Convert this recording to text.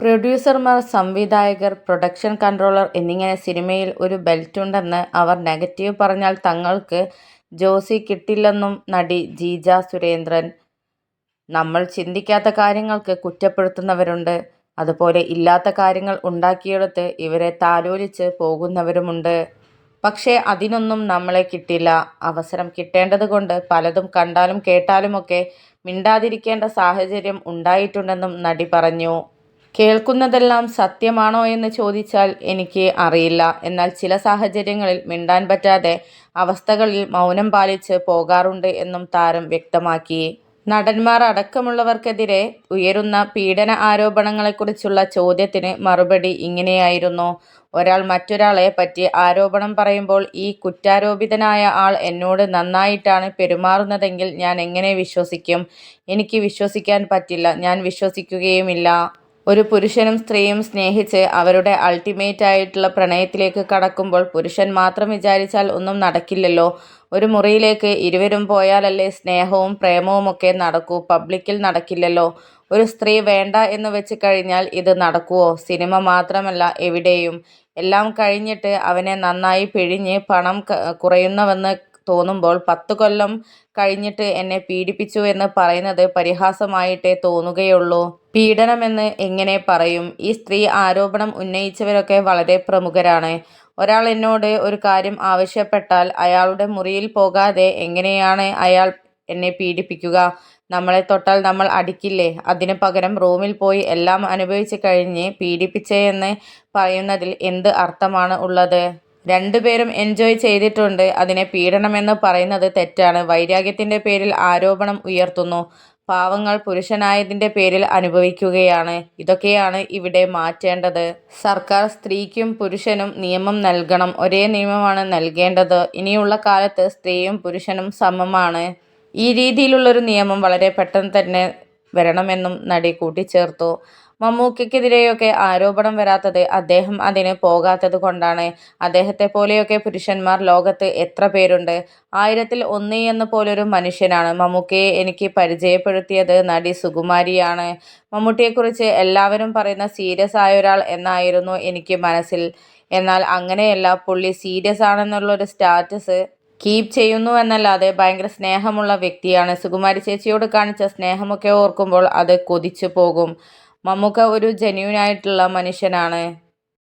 പ്രൊഡ്യൂസർമാർ സംവിധായകർ production controller എന്നിങ്ങനെ സിനിമയിൽ ഒരു ബെൽറ്റുണ്ടെന്ന് അവർ നെഗറ്റീവ് പറഞ്ഞാൽ തങ്ങൾക്ക് ജോസി കിട്ടില്ലെന്നും നടി ജീജ സുരേന്ദ്രൻ. നമ്മൾ ചിന്തിക്കാത്ത കാര്യങ്ങൾക്ക് കുറ്റപ്പെടുത്തുന്നവരുണ്ട്. അതുപോലെ ഇല്ലാത്ത കാര്യങ്ങൾ ഉണ്ടാക്കിയെടുത്ത് ഇവരെ താലോലിച്ച് പോകുന്നവരുമുണ്ട്. പക്ഷേ അതിനൊന്നും നമ്മളെ കിട്ടില്ല. അവസരം കിട്ടേണ്ടതുകൊണ്ട് പലതും കണ്ടാലും കേട്ടാലുമൊക്കെ മിണ്ടാതിരിക്കേണ്ട സാഹചര്യം ഉണ്ടായിട്ടുണ്ടെന്നും നടി പറഞ്ഞു. കേൾക്കുന്നതെല്ലാം സത്യമാണോ എന്ന് ചോദിച്ചാൽ എനിക്ക് അറിയില്ല. എന്നാൽ ചില സാഹചര്യങ്ങളിൽ മിണ്ടാൻ പറ്റാതെ അവസ്ഥകളിൽ മൗനം പാലിച്ച് പോകാറുണ്ട് എന്നും താരം വ്യക്തമാക്കി. നടന്മാർ അടക്കമുള്ളവർക്കെതിരെ ഉയരുന്ന പീഡന ആരോപണങ്ങളെക്കുറിച്ചുള്ള ചോദ്യത്തിന് മറുപടി ഇങ്ങനെയായിരുന്നു. ഒരാൾ മറ്റൊരാളെ പറ്റി ആരോപണം പറയുമ്പോൾ ഈ കുറ്റാരോപിതനായ ആൾ എന്നോട് നന്നായിട്ടാണ് പെരുമാറുന്നതെങ്കിൽ ഞാൻ എങ്ങനെ വിശ്വസിക്കും. എനിക്ക് വിശ്വസിക്കാൻ പറ്റില്ല. ഞാൻ വിശ്വസിക്കുകയുമില്ല. ഒരു പുരുഷനും സ്ത്രീയും സ്നേഹിച്ച് അവരുടെ അൾട്ടിമേറ്റ് ആയിട്ടുള്ള പ്രണയത്തിലേക്ക് കടക്കുമ്പോൾ പുരുഷൻ മാത്രം വിചാരിച്ചാൽ ഒന്നും നടക്കില്ലല്ലോ. ഒരു മുറിയിലേക്ക് ഇരുവരും പോയാലല്ലേ സ്നേഹവും പ്രേമവും ഒക്കെ നടക്കൂ. പബ്ലിക്കിൽ നടക്കില്ലല്ലോ. ഒരു സ്ത്രീ വേണ്ട എന്ന് വെച്ച് കഴിഞ്ഞാൽ ഇത് നടക്കുവോ. സിനിമ മാത്രമല്ല എവിടെയും. എല്ലാം കഴിഞ്ഞിട്ട് അവനെ നന്നായി പിഴിഞ്ഞ് പണം കുറയുന്നുവെന്ന് തോന്നുമ്പോൾ പത്ത് കൊല്ലം കഴിഞ്ഞിട്ട് എന്നെ പീഡിപ്പിച്ചു എന്ന് പറയുന്നത് പരിഹാസമായിട്ടേ തോന്നുകയുള്ളൂ. പീഡനമെന്ന് എങ്ങനെ പറയും. ഈ സ്ത്രീ ആരോപണം ഉന്നയിച്ചവരൊക്കെ വളരെ പ്രമുഖരാണ്. ഒരാൾ എന്നോട് ഒരു കാര്യം ആവശ്യപ്പെട്ടാൽ അയാളുടെ മുറിയിൽ പോകാതെ എങ്ങനെയാണ് അയാൾ എന്നെ പീഡിപ്പിക്കുക. നമ്മളെ തൊട്ടാൽ നമ്മൾ അടിക്കില്ലേ. അതിനു പകരം റൂമിൽ പോയി എല്ലാം അനുഭവിച്ച് കഴിഞ്ഞ് പീഡിപ്പിച്ചേ എന്ന് പറയുന്നതിൽ എന്ത് അർത്ഥമാണ് ഉള്ളത്. രണ്ടുപേരും എൻജോയ് ചെയ്തിട്ടുണ്ട്. അതിനെ പീഡനമെന്ന് പറയുന്നത് തെറ്റാണ്. വൈരാഗ്യത്തിന്റെ പേരിൽ ആരോപണം ഉയർത്തുന്നു. പാവങ്ങൾ പുരുഷനായതിന്റെ പേരിൽ അനുഭവിക്കുകയാണ്. ഇതൊക്കെയാണ് ഇവിടെ മാറ്റേണ്ടത്. സർക്കാർ സ്ത്രീക്കും പുരുഷനും നിയമം നൽകണം. ഒരേ നിയമമാണ് നൽകേണ്ടത്. ഇനിയുള്ള കാലത്ത് സ്ത്രീയും പുരുഷനും സമമാണ്. ഈ രീതിയിലുള്ളൊരു നിയമം വളരെ പെട്ടെന്ന് തന്നെ വരണമെന്നും നടി കൂട്ടിച്ചേർത്തു. മമ്മൂക്കയ്ക്കെതിരെയൊക്കെ ആരോപണം വരാത്തത് അദ്ദേഹം അതിന് പോകാത്തത് കൊണ്ടാണ്. അദ്ദേഹത്തെ പോലെയൊക്കെ പുരുഷന്മാർ ലോകത്ത് എത്ര പേരുണ്ട്. ആയിരത്തിൽ ഒന്ന് എന്ന പോലൊരു മനുഷ്യനാണ്. മമ്മൂക്കയെ എനിക്ക് പരിചയപ്പെടുത്തിയത് നടി സുകുമാരിയാണ്. മമ്മൂട്ടിയെക്കുറിച്ച് എല്ലാവരും പറയുന്ന സീരിയസ് ആയ ഒരാൾ എന്നായിരുന്നു എനിക്ക് മനസ്സിൽ. എന്നാൽ അങ്ങനെയല്ല. പുള്ളി സീരിയസ് ആണെന്നുള്ളൊരു സ്റ്റാറ്റസ് കീപ് ചെയ്യുന്നുവെന്നല്ലാതെ ഭയങ്കര സ്നേഹമുള്ള വ്യക്തിയാണ്. സുകുമാരി ചേച്ചിയോട് കാണിച്ച സ്നേഹമൊക്കെ ഓർക്കുമ്പോൾ അത് കൊതിച്ചു പോകും. മമ്മൂക്ക ഒരു ജെന്യൂനായിട്ടുള്ള മനുഷ്യനാണ്.